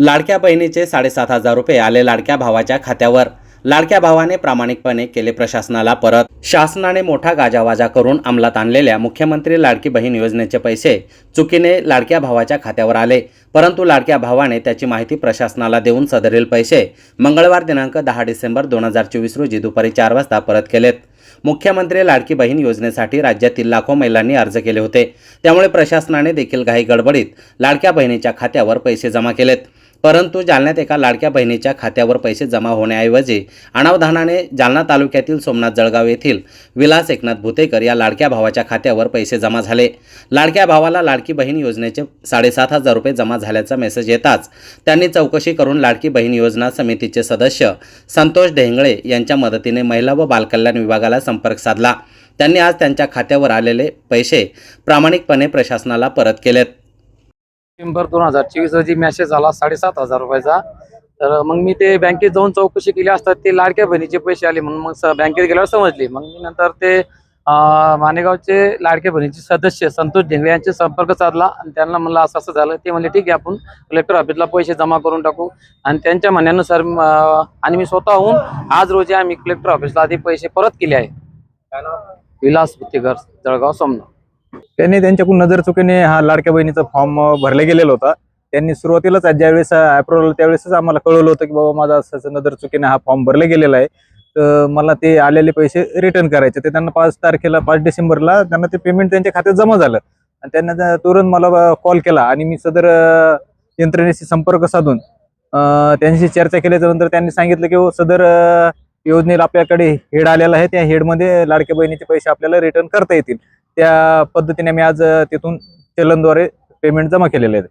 लाडक्या बहिणीचे साडेसात हजार रुपये आले लाडक्या भावाच्या खात्यावर. लाडक्या भावाने प्रामाणिकपणे केले प्रशासनाला परत. शासनाने मोठा गाजावाजा करून अंमलात आणलेल्या मुख्यमंत्री लाडकी बहीण योजनेचे पैसे चुकीने लाडक्या भावाच्या खात्यावर आले. परंतु लाडक्या भावाने त्याची माहिती प्रशासनाला देऊन सदरील पैसे मंगळवार दिनांक दहा डिसेंबर दोन हजार चोवीस रोजी दुपारी चार वाजता परत केलेत. मुख्यमंत्री लाडकी बहीण योजनेसाठी राज्यातील लाखो महिलांनी अर्ज केले होते. त्यामुळे प्रशासनाने देखील घाई गडबडीत लाडक्या बहिणीच्या खात्यावर पैसे जमा केलेत. परंतु जालन्यात एका लाडक्या बहिणीच्या खात्यावर पैसे जमा होण्याऐवजी अनावधानाने जालना तालुक्यातील सोमनाथ जळगाव येथील विलास एकनाथ भुतेकर या लाडक्या भावाच्या खात्यावर पैसे जमा झाले. लाडक्या भावाला लाडकी बहीण योजनेचे साडेसात हजार रुपये जमा झाल्याचा मेसेज येताच त्यांनी चौकशी करून लाडकी बहीण योजना समितीचे सदस्य संतोष ढेंगळे यांच्या मदतीने महिला व बालकल्याण विभागाला संपर्क साधला. त्यांनी आज त्यांच्या खात्यावर आलेले पैसे प्रामाणिकपणे प्रशासनाला परत केलेत. डिसेंबर दोन हजार चोवीस रोजी मेसेज आला साडेसात हजार रुपयाचा. तर मग मी ते बँकेत जाऊन चौकशी केली असतात ते लाडक्या बहिणीचे पैसे आले म्हणून मग बँकेत गेल्यावर समजले. मग मी नंतर ते मानेगावचे लाडक्या बहिणीचे सदस्य संतोष ढेंगळे यांचे संपर्क साधला आणि त्यांना म्हणलं असं असं झालं. ते म्हणले ठीक आहे आपण कलेक्टर ऑफिसला पैसे जमा करून टाकू. आणि त्यांच्या म्हणण्यानुसार आणि मी स्वतःहून आज रोजी आम्ही कलेक्टर ऑफिसला ते पैसे परत केले आहे विलास बुत्तेकर जळगाव सोमनाथ. त्यांनी त्यांच्याकडून नजर चुकीने हा लाडक्या बहिणीचा फॉर्म भरला गेलेला होता. त्यांनी सुरुवातीलाच ज्यावेळेस अप्रुव्हल त्यावेळेसच आम्हाला कळवलं होतं की बाबा माझा असं असं नजर चुकीने हा फॉर्म भरला गेलेला आहे. तर मला ते आलेले पैसे रिटर्न करायचे. ते त्यांना पाच तारखेला पाच डिसेंबरला त्यांना ते पेमेंट त्यांच्या खात्यात जमा झालं. आणि त्यांना तुरंत मला कॉल केला. आणि मी सदर यंत्रणेशी संपर्क साधून अं, त्यांच्याशी चर्चा केल्याच्यानंतर त्यांनी सांगितलं की हो, सदर योजनेला आपल्याकडे हेड आलेला आहे. त्या हेडमध्ये लाडक्या बहिणीचे पैसे आपल्याला रिटर्न करता येतील. त्या पद्धतीने मी आज तिथून चलनद्वारे पेमेंट जमा केलेले आहे